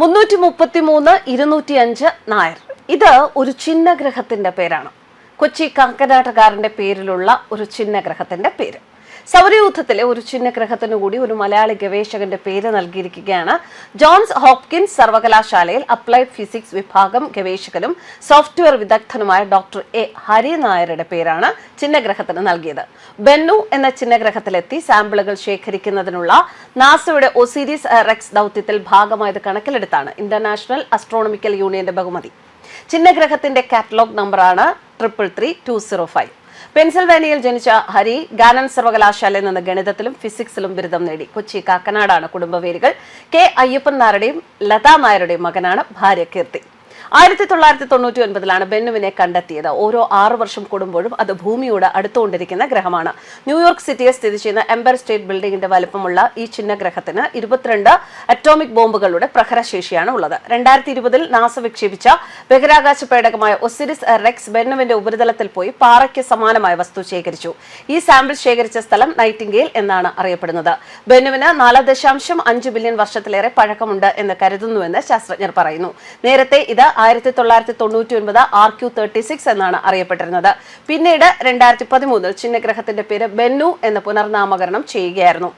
മുന്നൂറ്റി മുപ്പത്തി മൂന്ന് ഇരുന്നൂറ്റി അഞ്ച് നായർ. ഇത് ഒരു ചിഹ്നഗ്രഹത്തിന്റെ പേരാണ്. കൊച്ചി കാക്കനാട്ടുകാരന്റെ പേരിലുള്ള ഒരു ചിഹ്നഗ്രഹത്തിന്റെ പേര്. സൗരയൂഥത്തിലെ ഒരു ചിഹ്നഗ്രഹത്തിനു കൂടി ഒരു മലയാളി ഗവേഷകന്റെ പേര് നൽകിയിരിക്കുകയാണ്. ജോൺസ് ഹോപ്കിൻസ് സർവകലാശാലയിൽ അപ്ലൈഡ് ഫിസിക്സ് വിഭാഗം ഗവേഷകനും സോഫ്റ്റ്വെയർ വിദഗ്ധനുമായ ഡോക്ടർ എ ഹരി നായരുടെ പേരാണ് ചിഹ്നഗ്രഹത്തിന് നൽകിയത്. ബെന്നു എന്ന ചിഹ്നഗ്രഹത്തിലെത്തി സാമ്പിളുകൾ ശേഖരിക്കുന്നതിനുള്ള നാസയുടെ ഒസീരീസ് റെക്സ് ദൗത്യത്തിൽ ഭാഗമായത് കണക്കിലെടുത്താണ് ഇന്റർനാഷണൽ അസ്ട്രോണമിക്കൽ യൂണിയന്റെ ബഹുമതി. ചിഹ്നഗ്രഹത്തിന്റെ കാറ്റലോഗ് നമ്പറാണ് triple three two zero five. പെൻസിൽവാനിയയിൽ ജനിച്ച ഹരി ഗാനൻ സർവകലാശാലയിൽ നിന്ന് ഗണിതത്തിലും ഫിസിക്സിലും ബിരുദം നേടി. കൊച്ചി കാക്കനാടാണ് കുടുംബവേരുകൾ കെ അയ്യപ്പൻ നായരുടെയും ലതാ നായരുടെയും മകനാണ് ഭാര്യ കീർത്തി. ആയിരത്തി തൊള്ളായിരത്തി തൊണ്ണൂറ്റി ഒൻപതിലാണ് ബെന്നുവിനെ കണ്ടെത്തിയത്. ഓരോ ആറു വർഷം കൂടുമ്പോഴും അത് ഭൂമിയോട് അടുത്തുകൊണ്ടിരിക്കുന്ന ഗ്രഹമാണ്. ന്യൂയോർക്ക് സിറ്റിയെ സ്ഥിതി ചെയ്യുന്ന എംബർ സ്റ്റേറ്റ് ബിൽഡിംഗിന്റെ വലുപ്പമുള്ള ഈ ചിഹ്നഗ്രഹത്തിന് ഇരുപത്തിരണ്ട് അറ്റോമിക് ബോംബുകളുടെ പ്രഹരശേഷിയാണ് ഉള്ളത്. രണ്ടായിരത്തി ഇരുപതിൽ നാസ വിക്ഷേപിച്ച ബഹിരാകാശ പേടകമായ ഒസിരിസ് റെക്സ് ബെന്നുവിന്റെ ഉപരിതലത്തിൽ പോയി പാറയ്ക്ക് സമാനമായ വസ്തു ശേഖരിച്ചു. ഈ സാമ്പിൾ ശേഖരിച്ച സ്ഥലം നൈറ്റിംഗേൽ എന്നാണ് അറിയപ്പെടുന്നത്. ബെന്നുവിന് നാല് ദശാംശം അഞ്ച് ബില്യൺ വർഷത്തിലേറെ പഴക്കമുണ്ട് എന്ന് കരുതുന്നുവെന്ന് ശാസ്ത്രജ്ഞർ പറയുന്നു. നേരത്തെ ഇത് ആയിരത്തി തൊള്ളായിരത്തി തൊണ്ണൂറ്റി ഒൻപത് ആർ ക്യു തേർട്ടി സിക്സ് എന്നാണ് അറിയപ്പെട്ടിരുന്നത്. പിന്നീട് രണ്ടായിരത്തി പതിമൂന്നിൽ ചിഹ്നഗ്രഹത്തിന്റെ പേര് ബെന്നു എന്ന് പുനർനാമകരണം ചെയ്യുകയായിരുന്നു.